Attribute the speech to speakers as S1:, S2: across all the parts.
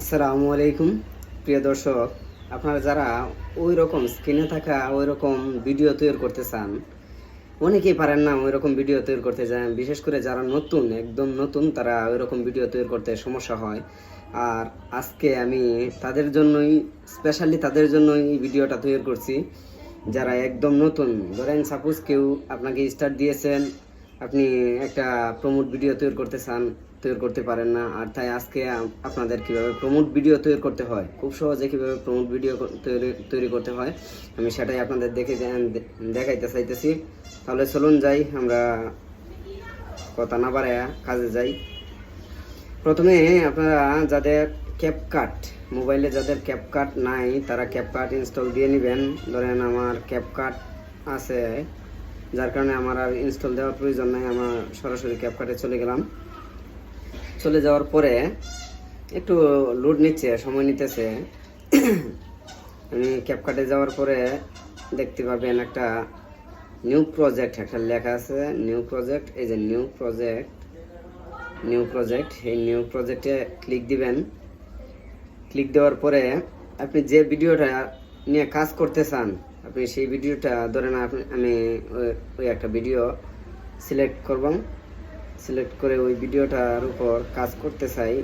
S1: আসসালামু আলাইকুম, প্রিয় দর্শক। আপনারা যারা ওই রকম স্ক্রিনে থাকা ওই রকম ভিডিও তৈরি করতে চান, অনেকেই পারেন না ওই রকম ভিডিও তৈরি করতে চান বিশেষ করে যারা নতুন, একদম নতুন, তারা ওই রকম ভিডিও তৈরি করতে সমস্যা হয়। আর আজকে আমি তাদের জন্যই স্পেশালি তাদের জন্যই ভিডিওটা তৈরি করছি। যারা একদম নতুন, ধরেন সাপোজ কেউ আপনাকে স্টার্ট দিয়েছেন আপনি একটা প্রমোট ভিডিও তৈরি করতে চান, তৈরি করতে পারেন না, আর তাই আজকে আপনাদের কীভাবে প্রমোট ভিডিও তৈরি করতে হয়, খুব সহজে কীভাবে প্রমোট ভিডিও তৈরি তৈরি করতে হয়, আমি সেটাই আপনাদের দেখে দেখাইতে চাইতেছি। তাহলে চলুন যাই, আমরা কথা না বাড়ায় কাজে যাই। প্রথমে আপনারা যাদের ক্যাপকাট মোবাইলে যাদের ক্যাপকাট নাই, তারা ক্যাপকাট ইনস্টল দিয়ে নেবেন। ধরেন আমার ক্যাপকাট আছে যার কারণে আমার আর ইনস্টল দেওয়ার প্রয়োজন নাই, আমার সরাসরি ক্যাপকাটে চলে গেলাম। চলে যাওয়ার পরে একটু লোড নিচ্ছে, সময় নিতেছে। ক্যাপকাটে যাওয়ার পরে দেখতে পাবেন একটা নিউ প্রজেক্ট একটা লেখা আছে নিউ প্রজেক্ট এই যে নিউ প্রজেক্ট নিউ প্রজেক্ট এই নিউ প্রজেক্টে ক্লিক দিবেন। ক্লিক দেওয়ার পরে আপনি যে ভিডিওটা নিয়ে কাজ করতে চান আপনি সেই ভিডিওটা ধরেন আপনি, আমি ওই- একটা ভিডিও সিলেক্ট করব সিলেক্ট করে ওই ভিডিওটার উপর কাজ করতে চাই।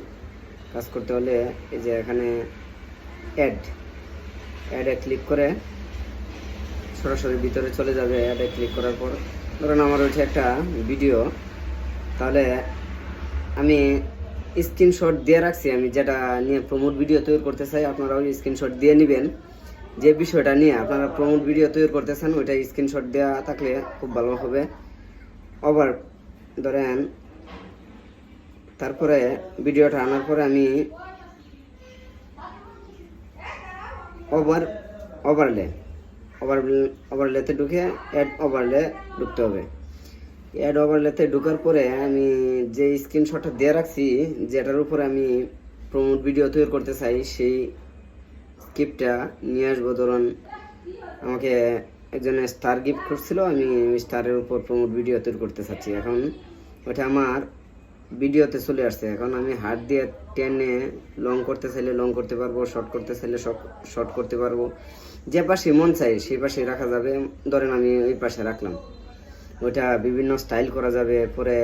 S1: কাজ করতে হলে এই যে এখানে অ্যাড অ্যাডে ক্লিক করে সরাসরি ভিতরে চলে যাবে অ্যাডে ক্লিক করার পর। ধরেন আমার হচ্ছে একটা ভিডিও। তাহলে আমি স্ক্রিনশট দিয়ে রাখছি। আমি যেটা নিয়ে প্রমোট ভিডিও তৈরি করতে চাই আপনারা ওই স্ক্রিনশট দিয়ে নেবেন। যে বিষয়টা নিয়ে আপনারা প্রমোট ভিডিও তৈরি করতেছেন, ওইটা স্ক্রিনশট দেওয়া থাকলে খুব ভালো হবে। আবার ধরেন, তারপরে ভিডিওটা আনার পরে আমি ওভার ওভারলে ওভার ওভারলেতে ঢুকে অ্যাড ওভারলে ঢুকতে হবে। অ্যাড ওভারলেতে ঢোকার পরে আমি যে স্ক্রিনশটটা দিয়ে রাখছি, যেটার উপরে আমি প্রমোট ভিডিও তৈরি করতে চাই, সেই স্ক্রিপ্টটা নিয়ে আসব। ধরুন, আমাকে একজনে স্টার গিফট করছিল আমি স্টারের উপর প্রমোট ভিডিও তৈরি করতে চাচ্ছি। এখন ওটা আমার ভিডিওতে চলে আসছে। এখন আমি হাত দিয়ে টেনে লং করতে চাইলে লং করতে পারব শর্ট করতে চাইলে শর্ট করতে পারব। যে পাশে মন চাই সেই পাশে রাখা যাবে। ধরেন আমি ওই পাশে রাখলাম। ওইটা বিভিন্ন স্টাইল করা যাবে। পরে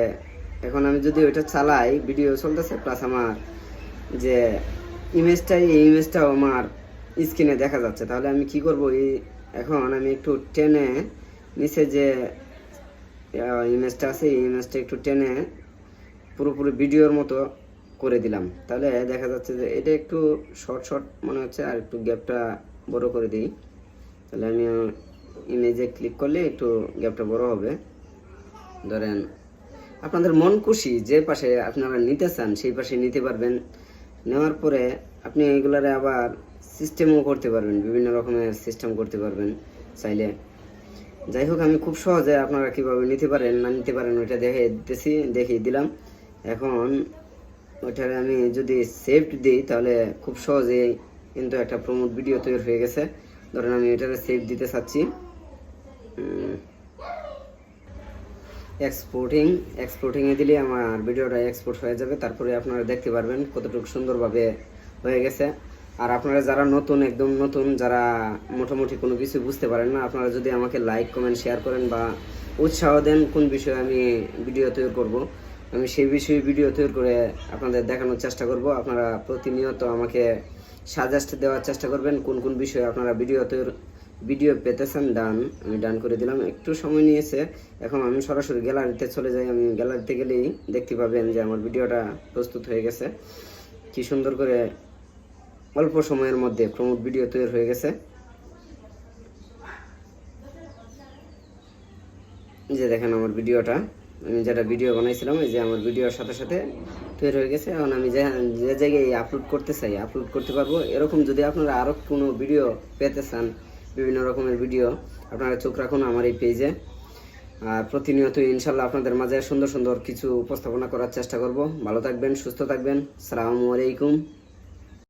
S1: এখন আমি যদি ওইটা চালাই ভিডিও চলতেছে প্লাস আমার যে ইমেজটা এই ইমেজটাও আমার স্ক্রিনে দেখা যাচ্ছে। তাহলে আমি কি করব? এই এখন আমি একটু টেনে নিচে যে ইমেজটা আছে, এই ইমেজটা একটু টেনে পুরোপুরি ভিডিওর মতো করে দিলাম। তাহলে দেখা যাচ্ছে যে, এটা একটু শর্ট শর্ট মনে হচ্ছে, আর একটু গ্যাপটা বড় করে দিই। তাহলে আমি ইমেজে ক্লিক করলে একটু গ্যাপটা বড় হবে। ধরেন, আপনাদের মন খুশি, যে পাশে আপনারা নিতে চান, সেই পাশে নিতে পারবেন। নেওয়ার পরে আপনি এগুলারে আবার সিস্টেমও করতে পারবেন, বিভিন্ন রকমের সিস্টেম করতে পারবেন চাইলে। যাই হোক, আমি খুব সহজে আপনারা কীভাবে নিতে পারেন, না নিতে পারেন, ওইটা দেখে দিতেছি, দেখিয়ে দিলাম। এখন ওইটারে আমি যদি সেভ দিই, তাহলে খুব সহজেই কিন্তু একটা প্রমোট ভিডিও তৈরি হয়ে গেছে। ধরেন আমি এটারে সেভ দিতে চাচ্ছি। এক্সপোর্টিং এক্সপোর্টিংয়ে দিলে আমার ভিডিওটা এক্সপোর্ট হয়ে যাবে, তারপরে আপনারা দেখতে পারবেন কতটুকু সুন্দরভাবে হয়ে গেছে। আর আপনারা যারা নতুন, একদম নতুন, যারা মোটামুটি কোনো কিছু বুঝতে পারেন না, আপনারা যদি আমাকে লাইক কমেন্ট শেয়ার করেন বা উৎসাহ দেন কোন বিষয়ে আমি ভিডিও তৈরি করব, আমি সেই বিষয়ে ভিডিও তৈরি করে আপনাদের দেখানোর চেষ্টা করব। আপনারা প্রতিনিয়ত আমাকে সাজেস্ট দেওয়ার চেষ্টা করবেন কোন কোন বিষয়ে আপনারা ভিডিও তৈরি ভিডিও পেতেছেন ডান আমি ডান করে দিলাম। একটু সময় নিয়েছে, এখন আমি সরাসরি গ্যালারিতে চলে যাই, আমি গ্যালারিতে গেলেই দেখতে পাবেন যে আমার ভিডিওটা প্রস্তুত হয়ে গেছে। কি সুন্দর করে অল্প সময়ের মধ্যে প্রমোট ভিডিও তৈরি হয়ে গেছে। যে দেখেন আমার ভিডিওটা। আমি যেটা ভিডিও বানাইছিলাম, এই যে আমার ভিডিওর সাথে সাথে তৈরি হয়ে গেছে। এখন আমি যে যে জায়গায় আপলোড করতে চাই আপলোড করতে পারব। এরকম যদি আপনারা আরও কোনো ভিডিও পেতে চান, বিভিন্ন রকমের ভিডিও আপনারা চোখ রাখুন আমার এই পেজে আর প্রতিনিয়ত ইনশাল্লাহ আপনাদের মাঝে সুন্দর সুন্দর কিছু উপস্থাপনা করার চেষ্টা করব। ভালো থাকবেন, সুস্থ থাকবেন। সালামু আলাইকুম।